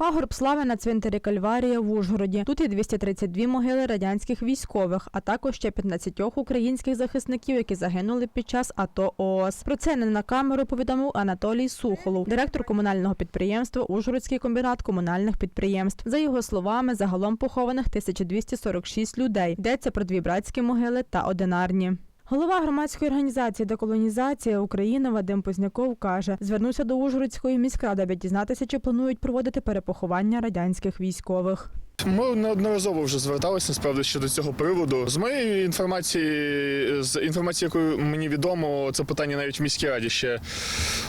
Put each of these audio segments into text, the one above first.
Пагорб слави на цвинтарі Кальварія в Ужгороді. Тут є 232 могили радянських військових, а також ще 15 українських захисників, які загинули під час АТО ООС. Про це не на камеру повідомив Анатолій Сухолов, директор комунального підприємства Ужгородський комбінат комунальних підприємств. За його словами, загалом похованих 1246 людей. Йдеться про дві братські могили та одинарні. Голова громадської організації Деколонізація України Вадим Позняков каже, звернувся до Ужгородської міськради, аби дізнатися, чи планують проводити перепоховання радянських військових. Ми неодноразово вже зверталися насправді щодо цього приводу. З моєї інформації, з інформації, якою мені відомо, це питання навіть в міській раді ще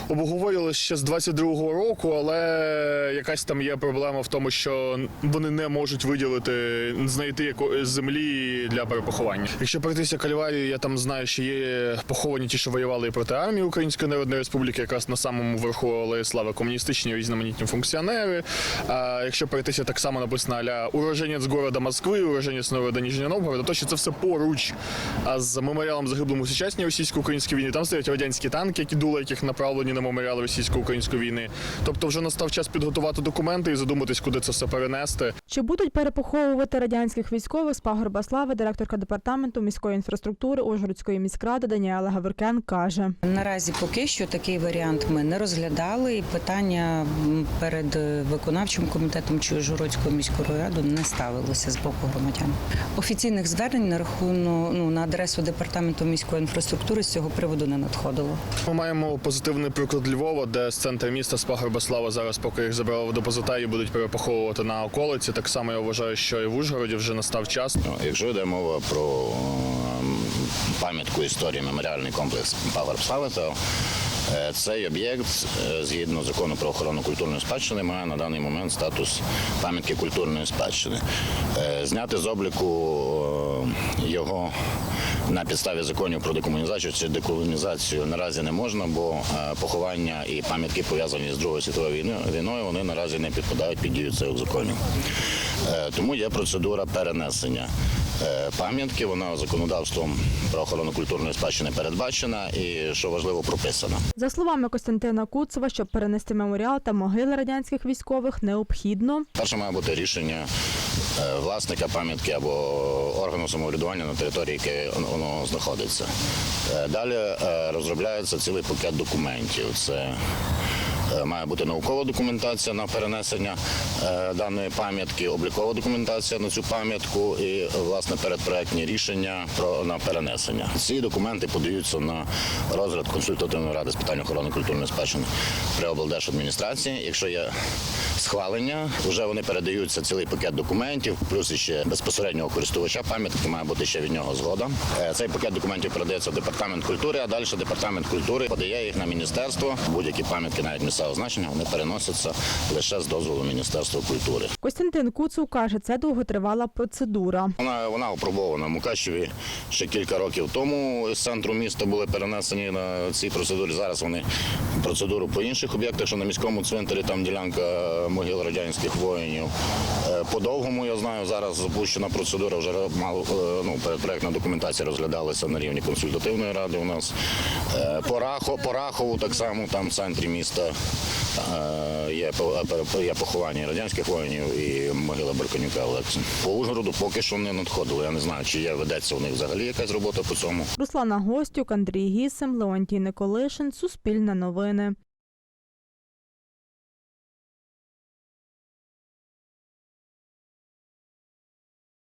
обговорювали ще з 22-го року, але якась там є проблема в тому, що вони не можуть виділити знайти землі для перепоховання. Якщо пройтися кальварію, я там знаю, що є поховані ті, що воювали проти армії Української Народної Республіки, якраз на самому верху Алеї Слави комуністичні різноманітні функціонери. А якщо пройтися так само написано аля уроженець города Москви, уроженець города Ніжнього Новгорода, то що це все поруч. А з меморіалом загиблому сучасній російсько-українській війні там стоять радянські танки, які дули яких направлені на меморіал російсько-української війни. Тобто вже настав час підготувати документи і задуматись, куди це все перенести. Чи будуть перепоховувати радянських військових з пагорба слави, директорка департаменту міської інфраструктури Ужгородської міськради Даніела Гаврикян каже. Наразі поки що такий варіант ми не розглядали, і питання перед е, виконавчим комітетом чи Ужгородською міською радою не ставилося з боку громадян. Офіційних звернень на рахунок ну на адресу департаменту міської інфраструктури з цього приводу не надходило. Ми маємо позитивний приклад Львова, де з центру міста з пагорба слава зараз, поки їх забрали в депозитарії, будуть перепоховувати на околиці. Так само я вважаю, що і в Ужгороді вже настав час. Ну, Якщо йде мова про ем, пам'ятку історії меморіальний комплекс Пагорб Слави, то цей об'єкт, е, згідно закону про охорону культурної спадщини, має на даний момент статус пам'ятки культурної спадщини. Е, Зняти з обліку е, його на підставі законів про декомунізацію чи деколонізацію наразі не можна, бо е, поховання і пам'ятки пов'язані з Другою світовою війною, вони наразі не підпадають під дію цих законів. Е, Тому є процедура перенесення е, пам'ятки. Вона законодавством про охорону культурної спадщини передбачена і, що важливо, прописана. За словами Костянтина Куцева, щоб перенести меморіал та могили радянських військових, необхідно Перше має бути рішення е, власника пам'ятки або органу самоврядування на території, яке воно знаходиться. Е, Далі е, розробляється цілий пакет документів. Це е, Має бути наукова документація на перенесення е, даної пам'ятки, облікова документація на цю пам'ятку і власне передпроектні рішення про на перенесення. Ці документи подаються на розгляд консультативної ради з питань охорони культурної спадщини при облдержадміністрації. Якщо є схвалення, вже вони передаються цілий пакет документів, плюс ще безпосереднього користувача пам'ятки має бути ще від нього згода. Е, Цей пакет документів передається в департамент культури, а далі департамент культури подає їх на міністерство. Будь-які пам'ятки, навіть місцевого значення, вони переносяться лише з дозволу Міністерства культури. Костянтин Куцев каже, це довготривала процедура. Вона вона опробована в Мукачеві ще кілька років тому. З центру міста були перенесені на цій процедурі. Зараз вони процедуру по інших об'єктах, що на міському цвинтарі там ділянка могил радянських воїнів. Е, По довгому я знаю, зараз запущена процедура. Вже мало е, ну, передпроектна документація розглядалася на рівні консультативної ради. У нас Е, по Рахо, по Рахову так само там в центрі міста є є поховання радянських воїнів і могила Барканюка Олекса. По Ужгороду поки що не надходило. Я не знаю, чи є ведеться у них взагалі якась робота по цьому. Руслана Гостюк, Андрій Гісем, Леонтій Николишин, Суспільне новини.